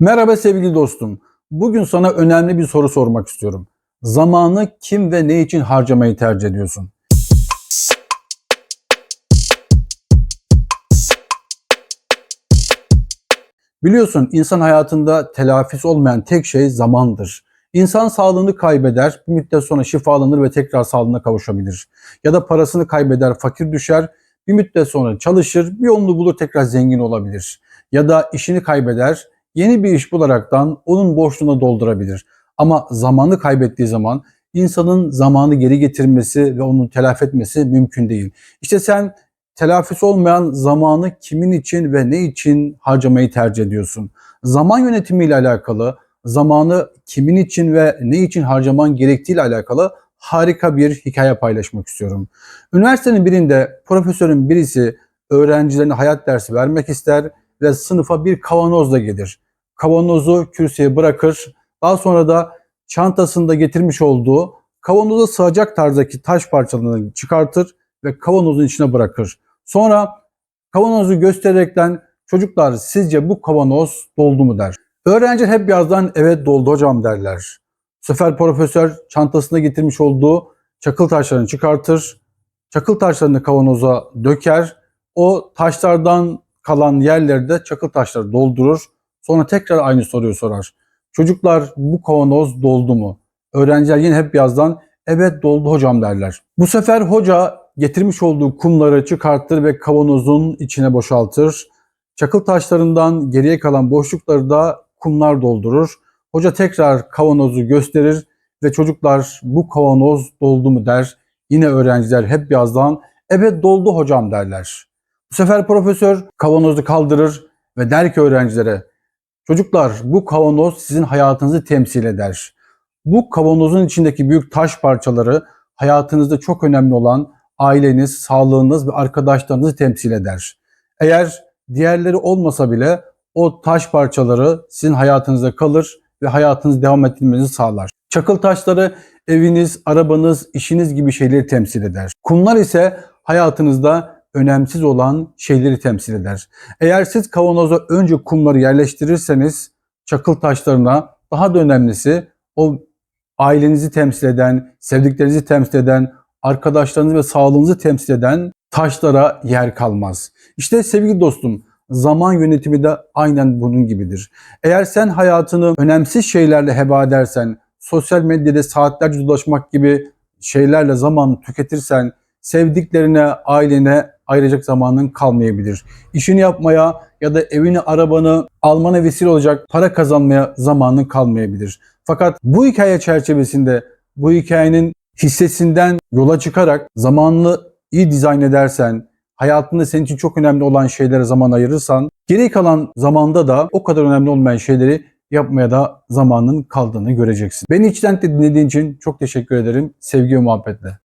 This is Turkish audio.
Merhaba sevgili dostum. Bugün sana önemli bir soru sormak istiyorum. Zamanı kim ve ne için harcamayı tercih ediyorsun? Biliyorsun insan hayatında telafisi olmayan tek şey zamandır. İnsan sağlığını kaybeder, bir müddet sonra şifalanır ve tekrar sağlığına kavuşabilir. Ya da parasını kaybeder, fakir düşer, bir müddet sonra çalışır, bir yolunu bulur tekrar zengin olabilir. Ya da işini kaybeder, yeni bir iş bularaktan onun boşluğunu doldurabilir. Ama zamanı kaybettiği zaman insanın zamanı geri getirmesi ve onu telafi etmesi mümkün değil. İşte sen telafisi olmayan zamanı kimin için ve ne için harcamayı tercih ediyorsun? Zaman yönetimiyle alakalı, zamanı kimin için ve ne için harcaman gerektiğiyle alakalı harika bir hikaye paylaşmak istiyorum. Üniversitenin birinde profesörün birisi öğrencilerine hayat dersi vermek ister ve sınıfa bir kavanozla gelir. Kavanozu kürsüye bırakır. Daha sonra da çantasında getirmiş olduğu kavanoza sığacak tarzdaki taş parçalarını çıkartır ve kavanozun içine bırakır. Sonra kavanozu göstererekten çocuklar sizce bu kavanoz doldu mu der. Öğrenciler hep birazdan evet doldu hocam derler. Bu sefer profesör çantasında getirmiş olduğu çakıl taşlarını çıkartır. Çakıl taşlarını kavanoza döker. O taşlardan kalan yerlerde çakıl taşları doldurur. Sonra tekrar aynı soruyu sorar. Çocuklar bu kavanoz doldu mu? Öğrenciler yine hep birazdan evet doldu hocam derler. Bu sefer hoca getirmiş olduğu kumları çıkartır ve kavanozun içine boşaltır. Çakıl taşlarından geriye kalan boşlukları da kumlar doldurur. Hoca tekrar kavanozu gösterir ve çocuklar bu kavanoz doldu mu der. Yine öğrenciler hep birazdan evet doldu hocam derler. Bu sefer profesör kavanozu kaldırır ve der ki öğrencilere çocuklar bu kavanoz sizin hayatınızı temsil eder. Bu kavanozun içindeki büyük taş parçaları hayatınızda çok önemli olan aileniz, sağlığınız ve arkadaşlarınızı temsil eder. Eğer diğerleri olmasa bile o taş parçaları sizin hayatınızda kalır ve hayatınızı devam ettirmenizi sağlar. Çakıl taşları eviniz, arabanız, işiniz gibi şeyleri temsil eder. Kumlar ise hayatınızda önemsiz olan şeyleri temsil eder. Eğer siz kavanoza önce kumları yerleştirirseniz çakıl taşlarına daha da önemlisi o ailenizi temsil eden, sevdiklerinizi temsil eden, arkadaşlarınızı ve sağlığınızı temsil eden taşlara yer kalmaz. İşte sevgili dostum, zaman yönetimi de aynen bunun gibidir. Eğer sen hayatını önemsiz şeylerle heba edersen, sosyal medyada saatlerce dolaşmak gibi şeylerle zaman tüketirsen, sevdiklerine, ailene ayıracak zamanın kalmayabilir. İşini yapmaya ya da evini, arabanı almana vesile olacak para kazanmaya zamanın kalmayabilir. Fakat bu hikaye çerçevesinde bu hikayenin hissesinden yola çıkarak zamanını iyi dizayn edersen, hayatında senin için çok önemli olan şeylere zaman ayırırsan, geri kalan zamanda da o kadar önemli olmayan şeyleri yapmaya da zamanın kaldığını göreceksin. Beni içten dinlediğin için çok teşekkür ederim. Sevgi ve muhabbetle.